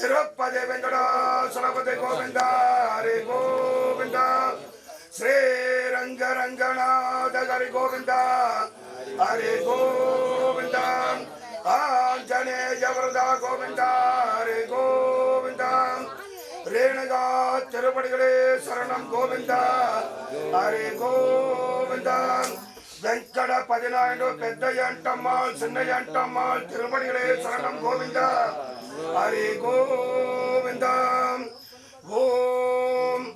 திருப்பதி வெங்கடாசலபதி கோவிந்தா ஹரி கோவிந்தா ஸ்ரீ ரங்க ரங்கநாத ஹரி கோவிந்தா ஹரி கோவிந்தா ஆஞ்சநேய வரதா கோவிந்தா ஹரி கோவிந்தா. ரேணுகா திருப்படிகளே சரணம் கோவிந்தா ஹரி கோவிந்தா. வெங்கட பதினாயிரம் பெத்த என்டம்மாள் சின்ன என்டம்மாள் திருமணிகளே சரணம் கோவிந்தா. ஹரி கோவிந்தாம் ஓம்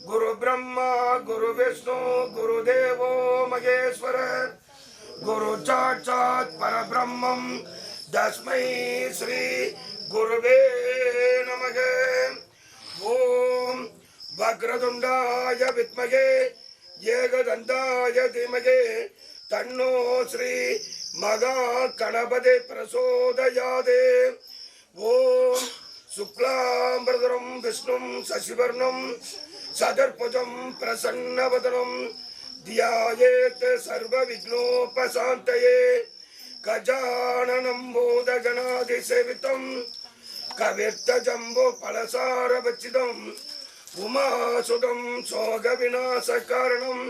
குரு பிரம்மா குரு விஷ்ணு குரு தேவோ மகேஸ்வரர் குரு சாட்சாத் பரபிரம்மம் தஸ்மை ஸ்ரீ குருவே நமக ஓம் வக்ரதுண்டாய வித்மகே ஏகதந்தாய தீமகே தன்னோ ஸ்ரீ மகா கணபதி பிரசோதயாதே ஓம் சுக்லாம்பிரதரம் விஷ்ணும் சசிவர்ணம் சதர்புஜம் பிரசன்னவதனம். தியாயேத் சர்வ விக்னோபசாந்தயே கஜானனம் போத பூதகணாதிசேவிதம் கவிர்த்தஜம்பு பலசாரவச்சிதம் உமாசுதம் சோக விநாசகாரணம்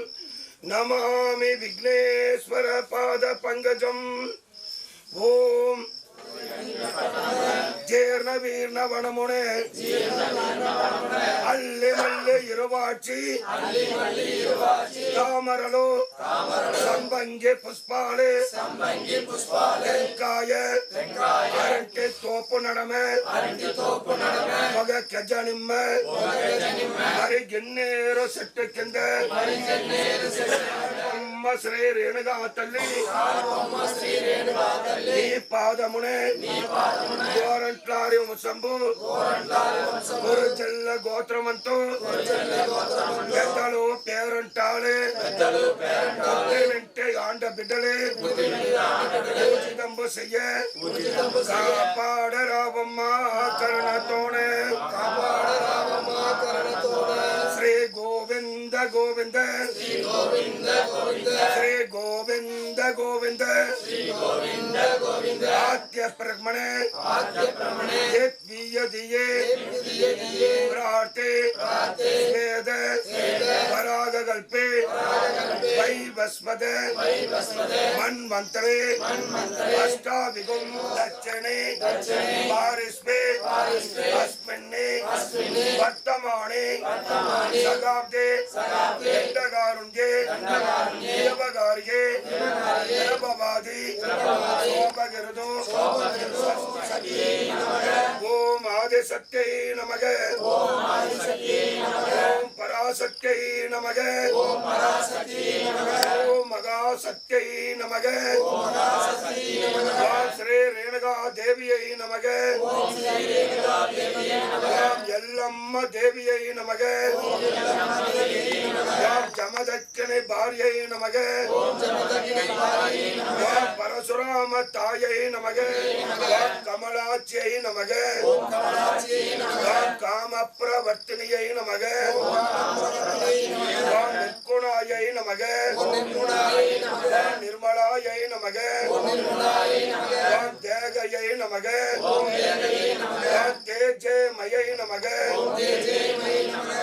நமாமி விக்னேஸ்வர பாத பங்கஜம். ஓம் ஜீர்ண வீர்ண வனமுனே. அள்ளி மல்லி இருவாட்சி தாமரலோ. சம்பங்கி புஷ்பாலே. வெங்காய. அரட்டி தோப்பு நடமே. மக கிண்ணேரு செட்டு கிந்த బొమ్మ శ్రీ రేణుగా తల్లి నీ పాదమునే గోరంట్లారి వంశంబు. గురు గోత్రమంతో. పెద్దలు పేరంటాలే. వెంటే ఆండ బిడ్డలే. ఉచితంబు చెయ్య. కాపాడ రావమ్మ కరుణతోనే. శ్రీ கோவிந்த ஸ்ரீ கோவிந்த கோவிந்த ஸ்ரீ கோவிந்த கோவிந்த ஸ்ரீ கோவிந்த கோவிந்த ஆத்ய பிரமணே ஆத்ய பிரமணே தேத்வியதியே தேத்வியதியே பிரார்த்தே பிரார்த்தே வேத வேத வராக கல்பே வராக கல்பே வைவஸ்வத வைவஸ்வத மன் மந்திரே மன் மந்திரே அஷ்டாவிகம் தட்சணே தட்சணே பாரிஸ்பே பாரிஸ்பே அஸ்மின்னே அஸ்மின்னே வர்த்தமானே வர்த்தமானே சகாப்தே சகாப்தே दंडकारुण्ये देवकार्ये देववादि सोपगिरुदो ओम आदि सत्ये नमः ओम परासत्ये नमः ओम मगा மகாசக்தியை நமக. ஸ்ரீ ரேணுகா தேவியை நமக. எல்லம்ம தேவியை நமக. ஓம் ஜமதக்கனை பாரியை நமக. பரசுராம தாயை நமக. கமலாட்சியை நமக. காம பிரவர்த்தினியை நமக. ஓம் நிற்குணாயை நமக. நிர்மலாயை நமக. தேகையை நமக. ஓம் தேஜேமயை நமக.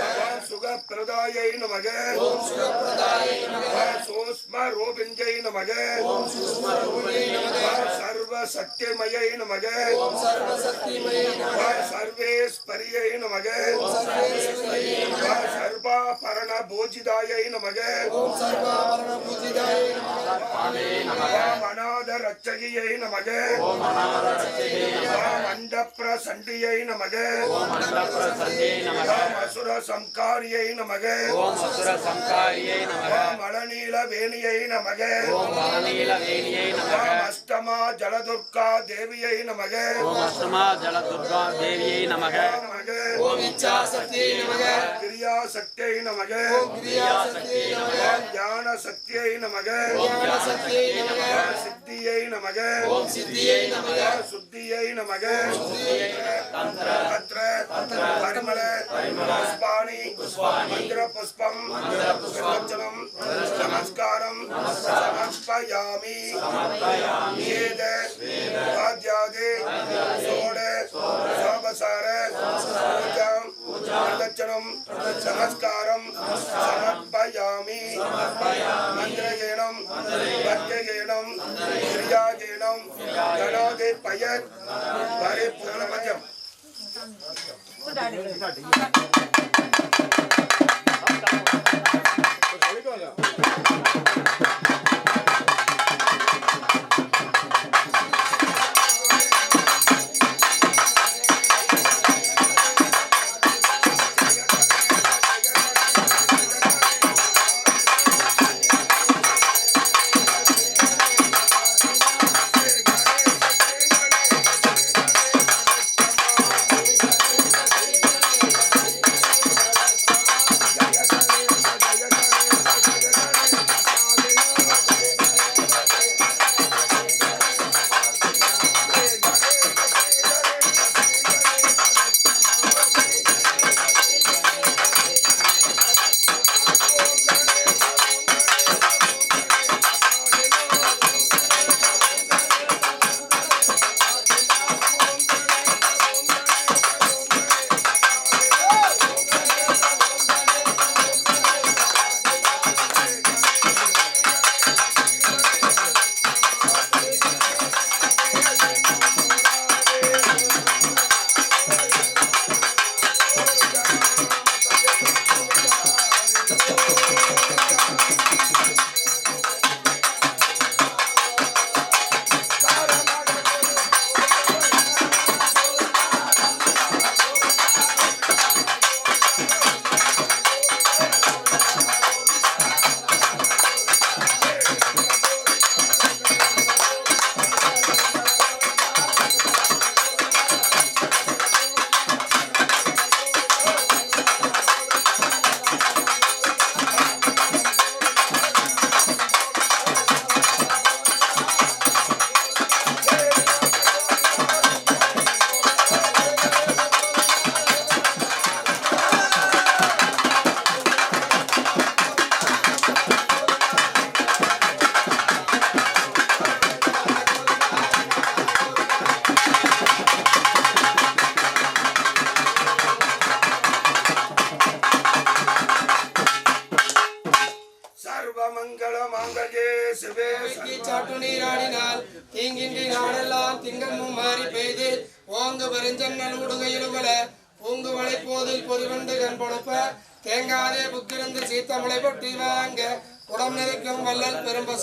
சுகப்பிரதாயை நமக. சூஸ்ம ரூபிஞ்சை நமக. ஓம் சர்வ சத்தியமயை நமக. ஓம் சர்வேஸ்வரியை நமக. சர்வாபரண பூஜிதாயை நமக. அநாத ரட்சகியை நமக. மண்டப்ர சண்டியை நமக. அசுர சம்காரியை நமக. ஓம் அசுர சங்காரியை நமக. மலநீல வேணியை நமக. ஓம் மலநீல ஜலதுர்கா தேவியை நமக. ஓம் அஷ்டமா ஜலதுர்கா தேவியை நமக. ஓம் இச்சாசக்தியை நமக. கிரியா சக்தியை நமக. கிரியாசக்தியை நமக. ஞான சக்தியை நமக. ஓம் ஞானசக்தியை நமக. சித்தியை நமக. ஓம் சித்தியை நமக. சுத்தியை நமக. தந்திர. தத்ர பரிமள. புஷ்பாணி மந்திர மந்திரபுஷ்பம் பிரதட்சணம் நமஸ்காரம் சமர்ப்பயாமி வேத உபாத்தியாதி சோட சோபசார பூஜாம் பிரதட்சணம் நமஸ்காரம் சமர்ப்பயாமி மந்திரகேணம் வர்க்ககேணம் கிரியாகேணம் கணாதே பயர் பரிபூர்ணமஜம் Thank you.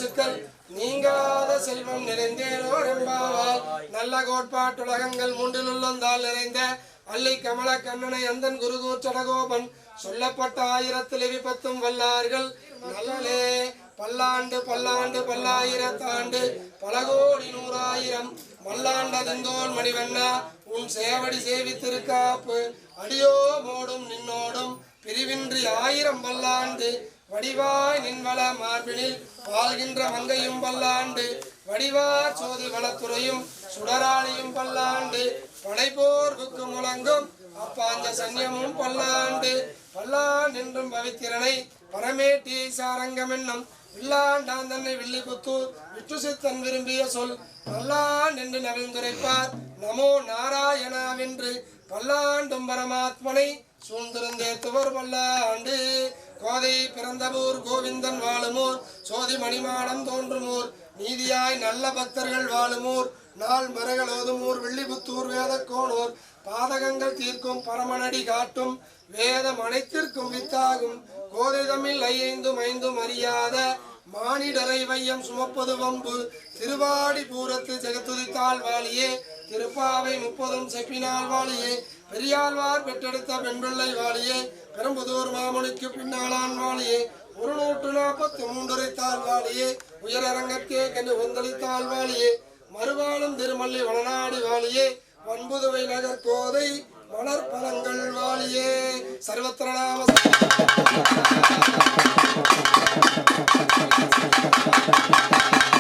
பசுக்கள் நீங்காத செல்வம் நிறைந்தேனோர் ரெம்பாவால் நல்ல கோட்பாட்டுலகங்கள் மூன்றிலுள்ளந்தால் நிறைந்த அல்லை கமல கண்ணனை அந்தன் குருகூச்சடகோபன் சொல்லப்பட்ட ஆயிரத்தில் விபத்தும் வல்லார்கள். நல்லே பல்லாண்டு பல்லாண்டு பல்லாயிரத்தாண்டு பல கோடி நூறாயிரம். மல்லாண்டதிந்தோன் மணிவண்ணா உன் சேவடி சேவித்திருக்காப்பு. அடியோ மோடும் நின்னோடும் பிரிவின்றி ஆயிரம் பல்லாண்டு வடிவாய் நின்வள மார்பினில் வாழ்கின்ற மங்கையும் பல்லாண்டு வடிவார் சோதி வளத்துறையும் சுடராளியும் பல்லாண்டு படைப்போர்க்கு முழங்கும் அப்பாஞ்ச சன்னியமும் பல்லாண்டு. பல்லாண்டு என்றும் பவித்திரனை பரமேட்டி சாரங்கம் என்னும் வில்லாண்டான் தன்னை வில்லிபுத்தூர் விட்டு சித்தன் விரும்பிய சொல். பல்லாண்டு என்று நவிழ்ந்துரைப்பார் நமோ நாராயணாவென்று பல்லாண்டும் பரமாத்மனை சூழ்ந்திருந்தேத்துவர் பல்லாண்டு. கோதை பிறந்தபூர் கோவிந்தன் வாழுமூர். சோதி மணிமாடம் தோன்றுமூர். நீதியாய் நல்ல பக்தர்கள் வாழுமூர். நாள் மரகள் வெள்ளிபுத்தூர் வில்லிபுத்தூர் வேதக்கோணூர் பாதகங்கள் தீர்க்கும் பரமனடி காட்டும். வேதம் அனைத்திற்கும் வித்தாகும். கோதை தமிழ் ஐயைந்தும் ஐந்தும் அறியாத மானிடரை வையம் சுமப்பது வம்பு. திருவாடி பூரத்து ஜெகத்துதித்தாள் வாழியே திருப்பாவை முப்பதும் செப்பினால் வாழியே பெரியாழ்வார் பெற்றெடுத்த பெண்பிள்ளை வாழியே பெரும்புதூர் மாமுனிக்கு பின்னாளான் வாழியே ஒரு நூற்று நாற்பத்தி மூன்றுரைத்தாள் வாழியே உயரரங்கத்தே கண்டு கொந்தளித்தாள் வாழியே மறுவாழும் திருமல்லி வளநாடு வாழியே வன்புதுவை நகர் கோதை மலர்பழங்கள் வாழியே சர்வத்திரநாம Thank